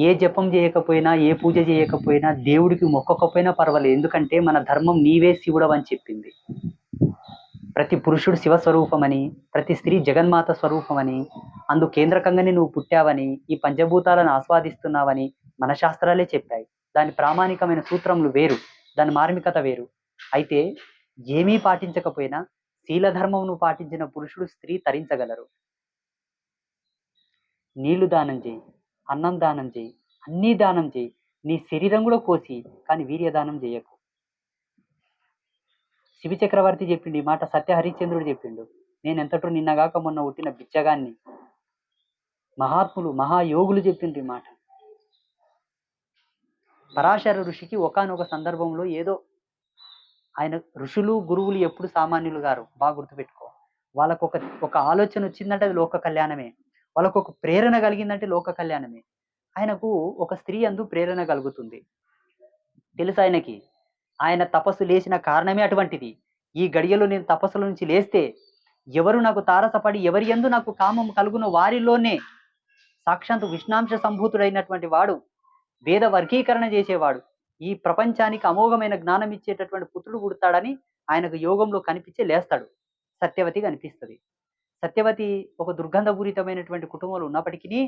ఏ జపం చేయకపోయినా ఏ పూజ చేయకపోయినా దేవుడికి మొక్కకపోయినా పర్వాలేదు. ఎందుకంటే మన ధర్మం నీవే శివుడవని చెప్పింది. ప్రతి పురుషుడు శివ స్వరూపమని ప్రతి స్త్రీ జగన్మాత స్వరూపమని అందు కేంద్రకంగానే నువ్వు పుట్టావని ఈ పంచభూతాలను ఆస్వాదిస్తున్నావని మన శాస్త్రాలే చెప్పాయి. దాని ప్రామాణికమైన సూత్రములు వేరు దాని మార్మికత వేరు. అయితే ఏమీ పాటించకపోయినా శీలధర్మమును పాటించిన పురుషుడు స్త్రీ తరించగలరు. నీళ్ళు దానం చేయి. అన్నం దానం చేయి అన్నీ దానం చేయి. నీ శరీరం కూడా కోసి కానీ వీర్యదానం చేయకు. శివి చక్రవర్తి చెప్పిండు ఈ మాట సత్య హరిశ్చంద్రుడు చెప్పిండు. నేను ఎంతటో నిన్నగాక మొన్న పుట్టిన బిచ్చగాన్ని. మహాత్ములు మహాయోగులు చెప్పిండ్రు ఈ మాట. పరాశర ఋషికి ఒకానొక సందర్భంలో ఏదో ఆయన ఋషులు గురువులు ఎప్పుడు సామాన్యులు గారు బాగా గుర్తుపెట్టుకో. వాళ్ళకు ఒక ఒక ఆలోచన వచ్చిందంటే అది లోక కళ్యాణమే. వాళ్ళకు ఒక ప్రేరణ కలిగిందంటే లోక కళ్యాణమే. ఆయనకు ఒక స్త్రీ అందు ప్రేరణ కలుగుతుంది. తెలుసు ఆయనకి? ఆయన తపస్సు లేచిన కారణమే అటువంటిది. ఈ గడియలో నేను తపస్సుల నుంచి లేస్తే ఎవరు నాకు తారసపడి ఎవరి యందు నాకు కామం కలుగున వారిలోనే సాక్షాత్తు విష్ణాంశ సంభూతుడైనటువంటి వాడు వేద వర్గీకరణ చేసేవాడు. ఈ ప్రపంచానికి అమోఘమైన జ్ఞానం ఇచ్చేటటువంటి పుత్రుడు పుడతాడని ఆయనకు యోగంలో కనిపించే లేస్తాడు. సత్యవతి కనిపిస్తుంది సత్యవతి ఒక దుర్గంధపూరితమైనటువంటి కుటుంబంలో ఉన్నప్పటికీ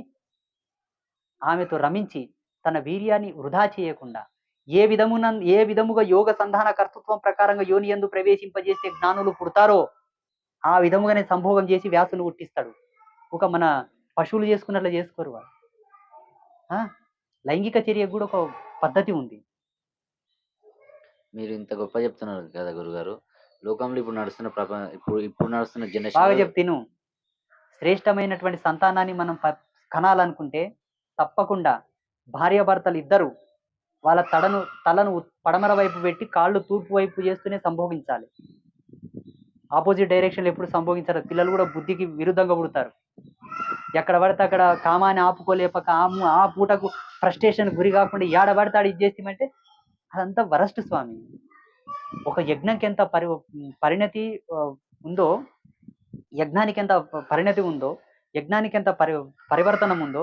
ఆమెతో రమించి తన వీర్యాన్ని వృధా చేయకుండా ఏ విధమున ఏ విధముగా యోగ సంధాన కర్తృత్వం ప్రకారంగా యోని ఎందు ప్రవేశింపజేసే జ్ఞానులు పుడతారో ఆ విధముగానే సంభోగం చేసి వ్యాసును పుట్టిస్తాడు ఒక మన పశువులు చేసుకున్నట్లు చేసుకోరు వాళ్ళు ఆ? లైంగిక చర్యకు కూడా ఒక పద్ధతి ఉంది. మీరు ఇంత గొప్ప చెప్తున్నారు కదా గురుగారు. లోకంలో ఇప్పుడు నడుస్తున్న ప్రపంచ ఇప్పుడు ఇప్పుడు నడుస్తున్న బాగా జనరేషన్ చెప్తిను శ్రేష్టమైనటువంటి సంతానాన్ని మనం ప- కనాలనుకుంటే తప్పకుండా భార్యాభర్తలు ఇద్దరు వాళ్ళ తడను తలను ఉత్- పడమర వైపు పెట్టి కాళ్ళు తూర్పు వైపు చేస్తూనే సంభోగించాలి. ఆపోజిట్ డైరెక్షన్ ఎప్పుడు సంభోగించారు. పిల్లలు కూడా బుద్ధికి విరుద్ధంగా పుడతారు. ఎక్కడ పడితే అక్కడ కామాన్ని ఆపుకోలేపక ఆము ఆ పూటకు ఫ్రస్ట్రేషన్ గురి కాకుండా ఏడ పడితే ఆడ ఇది చేస్తామంటే అదంతా వరస్ట్ స్వామి. ఒక యజ్ఞంకి ఎంత పరి పరిణతి ఉందో యజ్ఞానికి ఎంత పరిణతి ఉందో యజ్ఞానికి ఎంత పరి పరివర్తనం ఉందో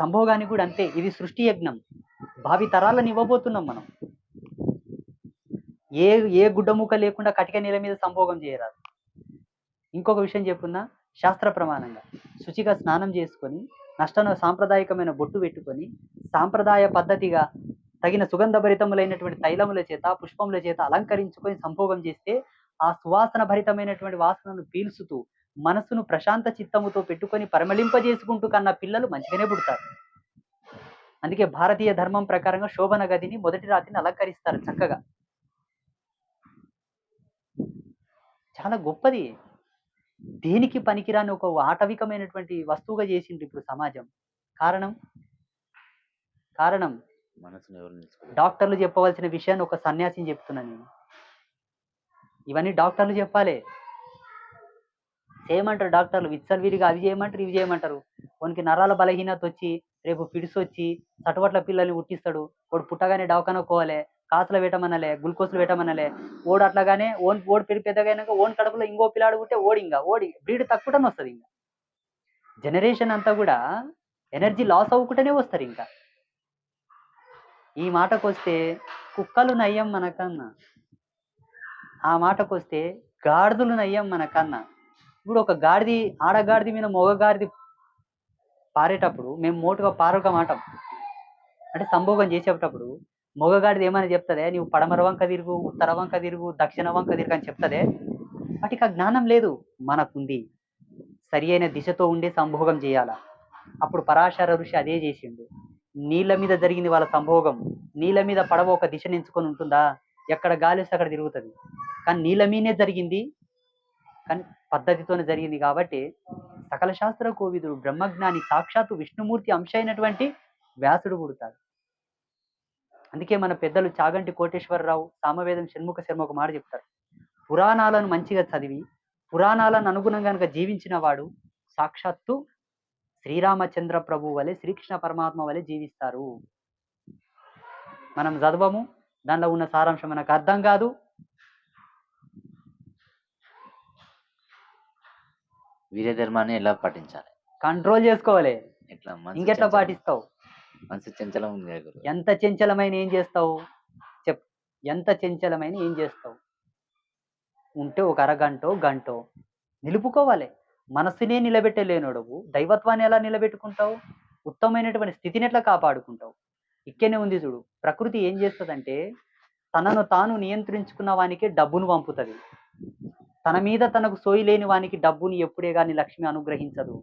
సంభోగానికి కూడా అంతే. ఇది సృష్టి యజ్ఞం. భావి తరాలను ఇవ్వబోతున్నాం మనం. ఏ ఏ గుడ్డముక లేకుండా కటిక నేల మీద సంభోగం చేయరాదు. ఇంకొక విషయం చెప్పున్నా శాస్త్ర ప్రమాణంగా. శుచిగా స్నానం చేసుకొని నష్టన సాంప్రదాయకమైన బొట్టు పెట్టుకొని సాంప్రదాయ పద్ధతిగా తగిన సుగంధభరితములైనటువంటి తైలముల చేత పుష్పముల చేత అలంకరించుకొని సంభోగం చేస్తే ఆ సువాసన భరితమైనటువంటి వాసనను పీల్చుతూ మనసును ప్రశాంత చిత్తముతో పెట్టుకొని పరమలింపజేసుకుంటూ కన్న పిల్లలు మంచిగానే పుడతారు. అందుకే భారతీయ ధర్మం ప్రకారంగా శోభన గదిని మొదటి రాత్రిని అలంకరిస్తారు చక్కగా. చాలా గొప్పది. దేనికి పనికిరాని ఒక ఆటవికమైనటువంటి వస్తువుగా చేసిండ్రు ఇప్పుడు సమాజం. కారణం? కారణం మనసును ఎవరు డాక్టర్లు చెప్పవలసిన విషయాన్ని ఒక సన్యాసిని చెప్తున్నా నేను. ఇవన్నీ డాక్టర్లు చెప్పాలి. చేయమంటారు డాక్టర్లు. విచ్చలవిరిగా అవి చేయమంటారు ఇవి చేయమంటారు. వానికి నరాల బలహీనత వచ్చి రేపు ఫిడ్స్ వచ్చి చటువట్ల పిల్లల్ని ఉట్టిస్తాడు. వాడు పుట్టగానే దవాఖాన పోవాలి కాసులు పెట్టమనలే గ్లూకోజ్లు పెట్టమనలే ఓడు అట్లాగానే ఓన్ ఓడి పెరిగి పెద్దగైనాక ఓన్ కడుపులో ఇంకో పిల్లాడు పుట్టే ఓడి ఇంకా ఓడి. బ్రీడ్ తక్కువనే వస్తుంది ఇంకా. జనరేషన్ అంతా కూడా ఎనర్జీ లాస్ అవ్వకుండానే వస్తారు ఇంకా. ఈ మాటకొస్తే కుక్కలు నయ్యం మనకన్నా. ఆ మాటకొస్తే గాడిదలు నయ్యం మనకన్నా. ఇప్పుడు ఒక గాడిది ఆడగాడిది మీద మొగగాడిది పారేటప్పుడు మేము మోటుగా పారక మాట. అంటే సంభోగం చేసేటప్పుడు మగగాడిది ఏమని చెప్తుందే? నీవు పడమర వంక తిరుగు ఉత్తర వంక తిరుగు దక్షిణ వంక తిరుగు అని చెప్తుందే? వాటికి ఆ జ్ఞానం లేదు మనకుంది. సరి అయిన దిశతో ఉండే సంభోగం చేయాలా? అప్పుడు పరాశర ఋషి అదే చేసిండు. నీళ్ళ మీద జరిగింది వాళ్ళ సంభోగం. నీళ్ళ మీద పడవ ఒక దిశ ఎంచుకొని ఉంటుందా? ఎక్కడ గాలి వస్తే అక్కడ తిరుగుతుంది. కానీ నీళ్ళ మీదనే జరిగింది. కానీ పద్ధతితోనే జరిగింది కాబట్టి సకల శాస్త్ర కోవిదుడు బ్రహ్మజ్ఞాని సాక్షాత్తు విష్ణుమూర్తి అంశ అయినటువంటి వ్యాసుడు పుడతాడు. అందుకే మన పెద్దలు చాగంటి కోటేశ్వరరావు సామవేదం షణ్ముఖ శర్మ ఒక మాట చెప్తారు. పురాణాలను మంచిగా చదివి పురాణాలను అనుగుణంగా కనుక జీవించిన వాడు సాక్షాత్తు శ్రీరామచంద్ర ప్రభు వలె శ్రీకృష్ణ పరమాత్మ వలె జీవిస్తారు. మనం చదవము దానిలో ఉన్న సారాంశం మనకు అర్థం కాదు. వీర్య ధర్మాన్ని ఎలా పాటించాలి? కంట్రోల్ చేసుకోవాలి. ఎట్లా? ఇంకెట్లా. పాటిస్తావు? మనసు చంచలం ఎంత చంచలమైన ఏం చేస్తావు? చెప్. ఎంత చంచలమైన ఏం చేస్తావు? ఉంటే ఒక అరగంటో గంటో నిలుపుకోవాలి. మనస్సునే నిలబెట్టలేనుడవు. దైవత్వాన్ని ఎలా నిలబెట్టుకుంటావు? ఉత్తమమైనటువంటి స్థితిని ఎట్లా కాపాడుకుంటావు? ఇక్కనే ఉంది చూడు. ప్రకృతి ఏం చేస్తుందంటే తనను తాను నియంత్రించుకున్న వానికే డబ్బును పంపుతుంది. తన మీద తనకు సోయి లేని వానికి డబ్బుని ఎప్పుడే కానీ లక్ష్మి అనుగ్రహించదు.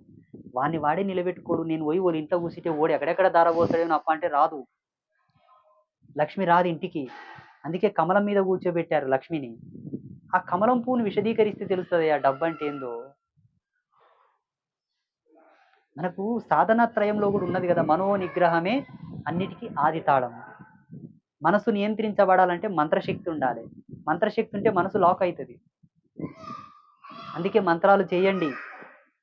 వాడిని వాడే నిలబెట్టుకోడు. నేను పోయి వాళ్ళ ఇంట్లో కూర్చుంటే ఓడి ఎక్కడెక్కడ దారబోతాడో అప్ప అంటే రాదు. లక్ష్మి రాదు ఇంటికి. అందుకే కమలం మీద కూర్చోబెట్టారు లక్ష్మిని. ఆ కమలం పువ్వును విశదీకరిస్తే తెలుస్తుంది ఆ డబ్బు అంటే ఏందో. మనకు సాధన త్రయంలో కూడా ఉన్నది కదా మనో నిగ్రహమే అన్నిటికీ ఆది తాళం. మనసు నియంత్రించబడాలంటే మంత్రశక్తి ఉండాలి. మంత్రశక్తి ఉంటే మనసు లాక్ అవుతుంది. అందుకే మంత్రాలు చేయండి.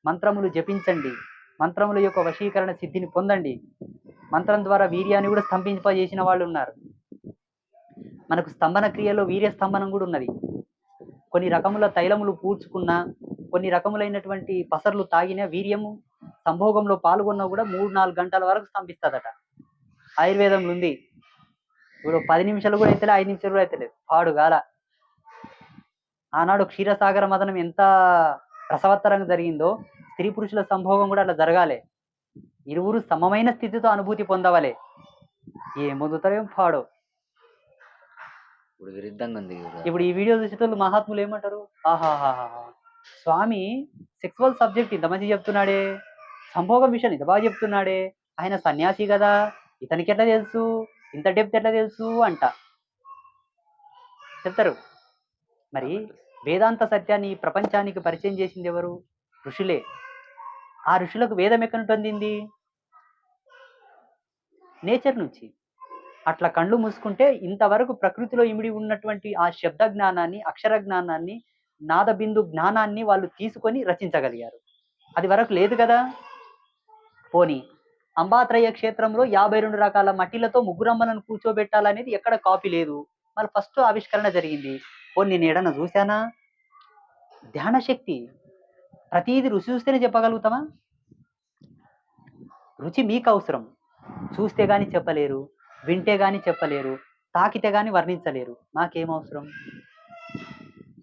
మంత్రములు జపించండి. మంత్రముల యొక్క వశీకరణ సిద్ధిని పొందండి. మంత్రం ద్వారా వీర్యాన్ని కూడా స్తంభింపజేసిన వాళ్ళు ఉన్నారు. మనకు స్తంభన క్రియలో వీర్య స్తంభనం కూడా ఉన్నది. కొన్ని రకముల తైలములు పూడ్చుకున్నా కొన్ని రకములైనటువంటి పసర్లు తాగిన వీర్యము సంభోగంలో పాల్గొన్నా కూడా మూడు నాలుగు గంటల వరకు స్తంభిస్తుందట. ఆయుర్వేదంలో ఉంది. ఇప్పుడు పది నిమిషాలు కూడా అయితే ఐదు నిమిషాలు కూడా అయితే పాడుగాల ఆనాడు క్షీరసాగర మదనం ఎంత రసవత్తరంగా జరిగిందో స్త్రీ పురుషుల సంభోగం కూడా అట్లా జరగాలి. ఇరువురు సమమైన స్థితితో అనుభూతి పొందవలే. ఏం పొందుతారో ఏం పాడో. ఇప్పుడు విరుద్ధంగా ఉంది ఇప్పుడు ఈ వీడియో చూసేటోళ్ళు మహాత్ములు ఏమంటారు? ఆహాహాహా స్వామి సెక్సువల్ సబ్జెక్ట్ ఇంత మంచి చెప్తున్నాడే. సంభోగం విషయం ఇంత బాగా చెప్తున్నాడే? ఆయన సన్యాసి కదా ఇతనికి ఎట్లా తెలుసు? ఇంత డెప్త్ ఎట్లా తెలుసు అంట. చెప్తారు. మరి వేదాంత సత్యాన్ని ప్రపంచానికి పరిచయం చేసింది ఎవరు? ఋషులే. ఆ ఋషులకు వేదం ఎక్కడి నుండి అందింది నేచర్ నుంచి. అట్లా కళ్ళు మూసుకుంటే ఇంతవరకు ప్రకృతిలో ఇమిడి ఉన్నటువంటి ఆ శబ్ద జ్ఞానాన్ని అక్షర జ్ఞానాన్ని నాద బిందు జ్ఞానాన్ని వాళ్ళు తీసుకొని రచించగలిగారు. అది వరకు లేదు కదా? పోనీ అంబాత్రయ క్షేత్రంలో యాభై రెండు రకాల మట్టిలతో ముగ్గురమ్మలను కూర్చోబెట్టాలనేది ఎక్కడ కాపీ లేదు. మరి ఫస్ట్ ఆవిష్కరణ జరిగింది. పోనీ నేను ఏడన్నా చూశానా? ధ్యాన శక్తి ప్రతిదీ రుచి చూస్తేనే చెప్పగలుగుతామా? రుచి మీకు అవసరం. చూస్తే కానీ చెప్పలేరు వింటే కానీ చెప్పలేరు తాకితే కానీ వర్ణించలేరు. నాకేం అవసరం?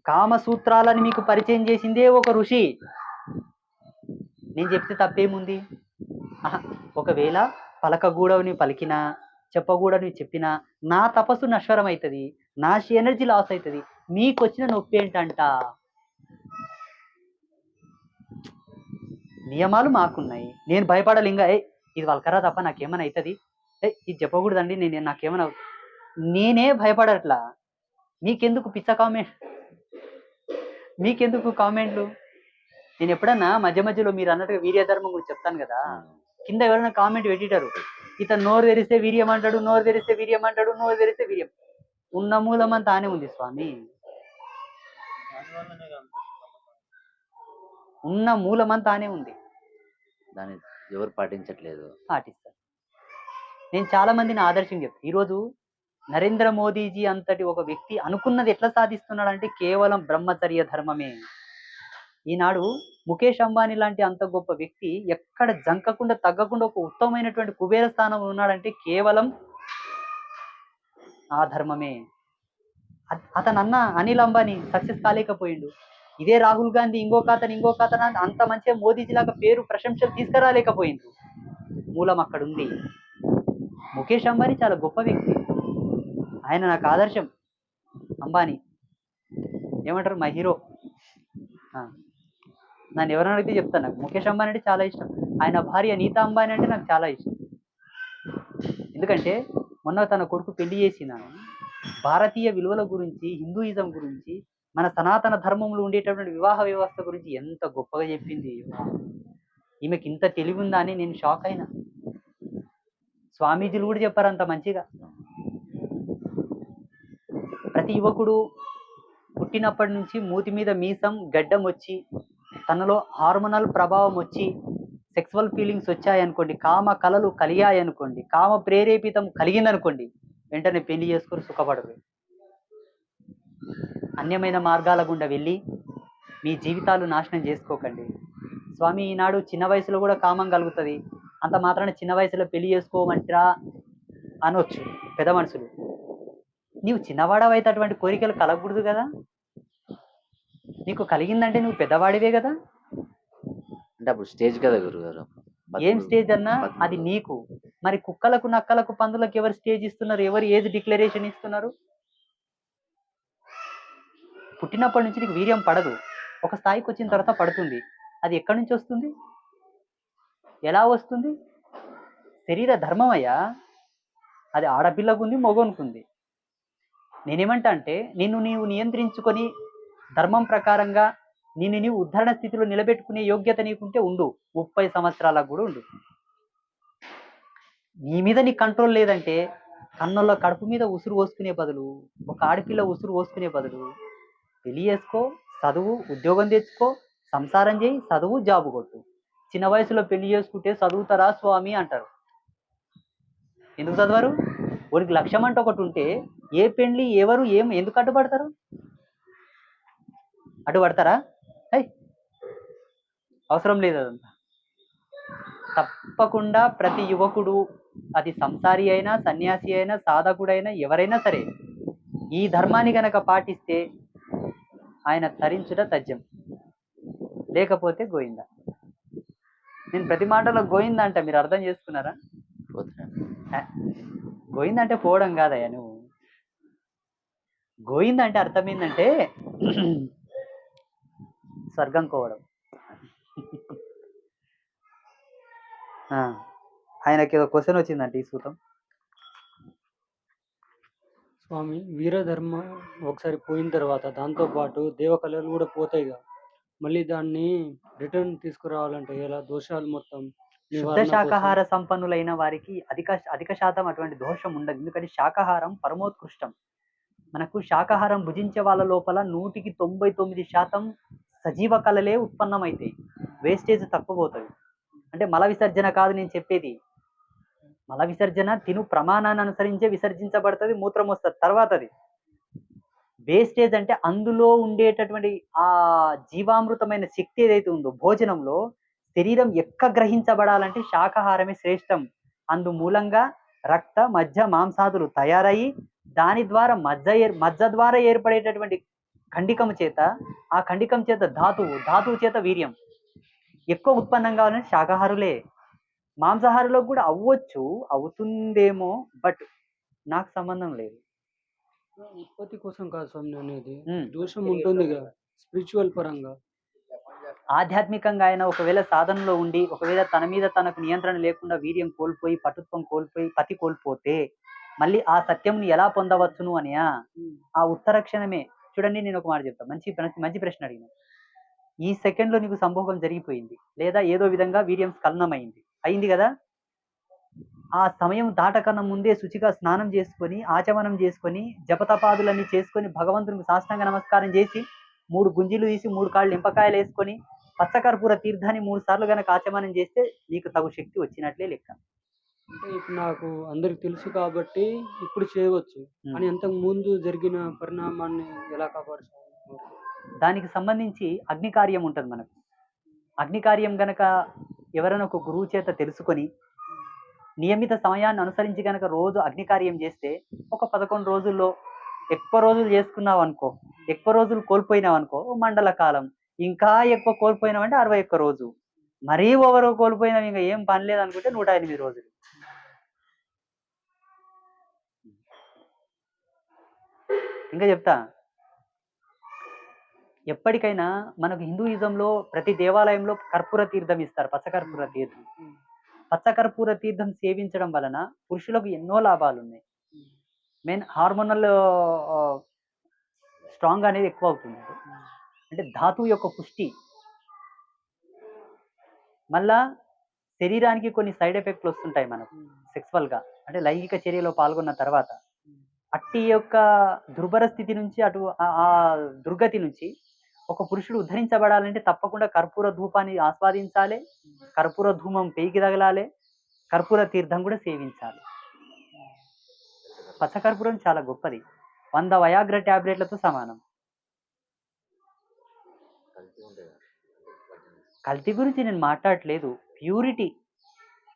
కామసూత్రాలని మీకు పరిచయం చేసిందే ఒక ఋషి. నేను చెప్తే తప్పేముంది? ఒకవేళ పలకగూడవని పలికినా చెప్పగూడని చెప్పినా నా తపస్సు నశ్వరం అవుతుంది నా ఎనర్జీ లాస్ అవుతుంది మీకు వచ్చిన నొప్పి ఏంటంట? నియమాలు మాకున్నాయి. నేను భయపడాలి ఇంకా ఏ ఇది వల్కరా తప్ప నాకేమైనా అవుతుంది ఏ ఇది చెప్పకూడదండి నేను నాకేమైనా నేనే భయపడట్లా. మీకెందుకు పిచ్చ కామెంట్? మీకెందుకు కామెంట్లు? నేను ఎప్పుడన్నా మధ్య మధ్యలో మీరు అన్నట్టుగా వీర్యధర్మం గురించి చెప్తాను కదా. కింద ఎవరైనా కామెంట్ పెట్టిటారు. ఇతను నోరు తెరిస్తే వీర్యం అంటాడు నోరు తెరిస్తే వీర్యం అంటాడు నోరు తెరిస్తే వీర్యం. ఉన్న మూలం అంతా తానే ఉంది స్వామి. ఉన్న మూలం అంతా తానే ఉంది. దాన్ని ఎవరు పాటించట్లేదు. పాటిస్తారు. నేను చాలా మందిని ఆదర్శం చెప్తాను ఈరోజు నరేంద్ర మోదీజీ అంతటి ఒక వ్యక్తి అనుకున్నది ఎట్లా సాధిస్తున్నాడు అంటే కేవలం బ్రహ్మచర్య ధర్మమే. ఈనాడు ముఖేష్ అంబానీ లాంటి అంత గొప్ప వ్యక్తి ఎక్కడ జంకకుండా తగ్గకుండా ఒక ఉత్తమమైనటువంటి కుబేర స్థానం ఉన్నాడంటే కేవలం ఆ ధర్మమే. అత- అతను అన్న అనిల్ అంబానీ సక్సెస్ కాలేకపోయిండు. ఇదే రాహుల్ గాంధీ ఇంకొక అతను ఇంకొక అతను అని అంత మంచిగా మోదీజీ లాగా పేరు ప్రశంసలు తీసుకురాలేకపోయిండు మూలం అక్కడ ఉంది ముఖేష్ అంబానీ చాలా గొప్ప వ్యక్తి. ఆయన నాకు ఆదర్శం. అంబానీ. ఏమంటారు? మా హీరో. ఆ. నన్ను ఎవరైనా అడిగితే చెప్తాను. నాకు ముఖేష్ అంబానీ అంటే చాలా ఇష్టం. ఆయన భార్య నీతా అంబానీ అంటే నాకు చాలా ఇష్టం. ఎందుకంటే మొన్న తన కొడుకు పెళ్ళి చేసినాను. భారతీయ విలువల గురించి హిందూయిజం గురించి మన సనాతన ధర్మంలో ఉండేటటువంటి వివాహ వ్యవస్థ గురించి ఎంత గొప్పగా చెప్పింది. ఈమెకి ఇంత తెలివి ఉందా అని నేను షాక్ అయినా. స్వామీజీలు కూడా చెప్పారు అంత మంచిగా. ప్రతి యువకుడు పుట్టినప్పటి నుంచి మూతి మీద మీసం గడ్డం వచ్చి తనలో హార్మోనల్ ప్రభావం వచ్చి సెక్సువల్ ఫీలింగ్స్ వచ్చాయనుకోండి కామ కలలు కలిగాయనుకోండి కామ ప్రేరేపితం కలిగిందనుకోండి వెంటనే పెళ్ళి చేసుకుని సుఖపడరు. అన్యమైన మార్గాల గుండా వెళ్ళి మీ జీవితాలు నాశనం చేసుకోకండి. స్వామి ఈనాడు చిన్న వయసులో కూడా కామం కలుగుతుంది. అంత మాత్రాన చిన్న వయసులో పెళ్ళి చేసుకోమంటారా అనొచ్చు పెద్ద మనుషులు నీవు చిన్నవాడవైతే అటువంటి కోరికలు కలగకూడదు కదా? నీకు కలిగిందంటే నువ్వు పెద్దవాడివే కదా? అంటే అప్పుడు స్టేజ్ కదా గురుగారు. ఏం స్టేజ్ అన్నా. అది నీకు. మరి కుక్కలకు నక్కలకు పందులకు ఎవరు స్టేజ్ ఇస్తున్నారు? ఎవరు ఏది డిక్లరేషన్ ఇస్తున్నారు? పుట్టినప్పటి నుంచి నీకు వీర్యం పడదు. ఒక స్థాయికి వచ్చిన తర్వాత పడుతుంది. అది ఎక్కడి నుంచి వస్తుంది? ఎలా వస్తుంది? శరీర ధర్మం అయ్యా. అది ఆడపిల్లకుంది మగోనుకుంది నేనేమంటా అంటే నిన్ను నీవు నియంత్రించుకొని ధర్మం ప్రకారంగా నిన్ను నీవు ఉద్ధరణ స్థితిలో నిలబెట్టుకునే యోగ్యత నీకుంటే ఉండు. ముప్పై సంవత్సరాలకు కూడా ఉండు. నీ మీద నీ కంట్రోల్ లేదంటే కన్నుల్లో కడుపు మీద ఉసురు పోసుకునే బదులు ఒక ఆడపిల్ల ఉసురు పోసుకునే బదులు పెళ్ళి చేసుకో చదువు ఉద్యోగం తెచ్చుకో సంసారం చేయి చదువు జాబు కొట్టు. చిన్న వయసులో పెళ్ళి చేసుకుంటే చదువుతారా స్వామి అంటారు. ఎందుకు చదవరు? వాడికి లక్ష్యం అంటే ఒకటి ఉంటే ఏ పెళ్ళి ఎవరు ఏం ఎందుకు అడ్డుపడతారు? అడ్డుపడతారా హై అవసరం లేదు అదంతా. తప్పకుండా ప్రతి యువకుడు అది సంసారి అయినా సన్యాసి అయినా సాధకుడైనా ఎవరైనా సరే ఈ ధర్మాన్ని గనక పాటిస్తే ఆయన తరించుట తథ్యం. లేకపోతే గోయింద? నేను ప్రతి మాటలో గోయింద అంట మీరు అర్థం చేసుకున్నారా? గోయింద అంటే పోవడం కాదయ్యా నువ్వు. గోయింద అంటే అర్థం ఏంటంటే స్వర్గం కోవడం. ఆ, ఆయనకి ఏదో క్వశ్చన్ వచ్చిందంట ఈ సూతం. స్వామి వీరధర్మ ఒకసారి పోయిన తర్వాత దాంతో పాటు దేవకళలు కూడా పోతాయిగా మళ్ళీ దాన్ని రిటర్న్ తీసుకురావాలంటే ఎలా? దోషాలు మొత్తం శుద్ధ. శాకాహార సంపన్నులైన వారికి అధిక అధిక శాతం అటువంటి దోషం ఉండదు. ఎందుకంటే శాకాహారం పరమోత్కృష్టం. మనకు శాకాహారం భుజించే వాళ్ళ లోపల నూటికి తొంభై తొమ్మిది శాతం సజీవ కళలే ఉత్పన్నమవుతాయి వేస్టేజ్ తక్కువపోతుంది అంటే మల విసర్జన కాదు నేను చెప్పేది. మల విసర్జన తిను ప్రమాణాన్ని అనుసరించే విసర్జించబడుతుంది మూత్రం వస్తుంది. తర్వాత అది వేస్టేజ్ అంటే అందులో ఉండేటటువంటి ఆ జీవామృతమైన శక్తి ఏదైతే ఉందో భోజనంలో శరీరం ఎక్క గ్రహించబడాలంటే శాకాహారమే శ్రేష్టం. అందు మూలంగా రక్త మజ్జ మాంసాదులు తయారయ్యి దాని ద్వారా మజ్జ ఏర్ మజ్జ ద్వారా ఏర్పడేటటువంటి ఖండికం చేత ఆ ఖండికం చేత ధాతువు ధాతువు చేత వీర్యం. ఎక్కువ ఉత్పన్నం కావాలంటే శాకాహారులే. మాంసాహారులకు కూడా అవ్వచ్చు అవుతుందేమో బట్ నాకు సంబంధం లేదు. ఉత్పత్తి కోసం కాదు స్వామి అనేది. దోషం ఉంటుంది స్పిరిచువల్ పరంగా. ఆధ్యాత్మికంగా ఆయన ఒకవేళ సాధనలో ఉండి ఒకవేళ తన మీద తనకు నియంత్రణ లేకుండా వీర్యం కోల్పోయి పటుత్వం కోల్పోయి పతి కోల్పోతే మళ్ళీ ఆ సత్యంని ఎలా పొందవచ్చును అనియా? ఆ ఉత్తర క్షణమే చూడండి నేను ఒక మాట చెప్తాను మంచి మంచి ప్రశ్న అడిగిన. ఈ సెకండ్లో నీకు సంభోగం జరిగిపోయింది. లేదా ఏదో విధంగా వీర్యం స్ఖలనమైంది. అయింది కదా? ఆ సమయం దాటకన్నా ముందే శుచిగా స్నానం చేసుకొని ఆచమనం చేసుకొని జపతపాదులన్నీ చేసుకొని భగవంతునికి సాష్టాంగ నమస్కారం చేసి మూడు గుంజీలు తీసి మూడు కాళ్ళు నింపకాయలు వేసుకొని పచ్చకర్పూర తీర్థాన్ని మూడు సార్లు గనక ఆచమనం చేస్తే నీకు తగు శక్తి వచ్చినట్లే లెక్క. అంటే ఇప్పుడు నాకు అందరికి తెలుసు కాబట్టి ఇప్పుడు చేయవచ్చు. అని అంతకు ముందు జరిగిన పరిణామాన్ని ఎలా కాపాడు స్వామి? దానికి సంబంధించి అగ్ని కార్యం ఉంటుంది మనకు. అగ్ని కార్యం గనక ఎవరైనా ఒక గురువు చేత తెలుసుకొని నియమిత సమయాన్ని అనుసరించి గనక రోజు అగ్ని కార్యం చేస్తే ఒక పదకొండు రోజుల్లో ఎక్కువ రోజులు చేసుకున్నావు అనుకో ఎక్కువ రోజులు కోల్పోయినావు అనుకో మండల కాలం. ఇంకా ఎక్కువ కోల్పోయినావు అంటే అరవై ఒక్క రోజు. మరీ ఓవర్ కోల్పోయినావు ఇంకా ఏం పని లేదు అనుకుంటే నూట ఎనిమిది రోజులు. ఇంకా చెప్తా. ఎప్పటికైనా మనకు హిందూయిజంలో ప్రతి దేవాలయంలో కర్పూర తీర్థం ఇస్తారు పచ్చకర్పూర తీర్థం. పచ్చకర్పూర తీర్థం సేవించడం వలన పురుషులకు ఎన్నో లాభాలు ఉన్నాయి. మెయిన్ హార్మోనల్ స్ట్రాంగ్ అనేది ఎక్కువ అవుతుంది. అంటే ధాతువు యొక్క పుష్టి. మళ్ళా శరీరానికి కొన్ని సైడ్ ఎఫెక్ట్లు వస్తుంటాయి మనకు sexual గా. అంటే లైంగిక చర్యలో పాల్గొన్న తర్వాత. అట్టి యొక్క దుర్భర స్థితి నుంచి అటు ఆ- దుర్గతి నుంచి ఒక పురుషుడు ఉద్ధరించబడాలంటే తప్పకుండా కర్పూర ధూపాన్ని ఆస్వాదించాలి. కర్పూర ధూమం పేకి తగలాలి. కర్పూర తీర్థం కూడా సేవించాలి. పచ్చకర్పూరం చాలా గొప్పది. వంద వయాగ్ర టాబ్లెట్లతో సమానం. కల్తీ గురించి నేను మాట్లాడట్లేదు. ప్యూరిటీ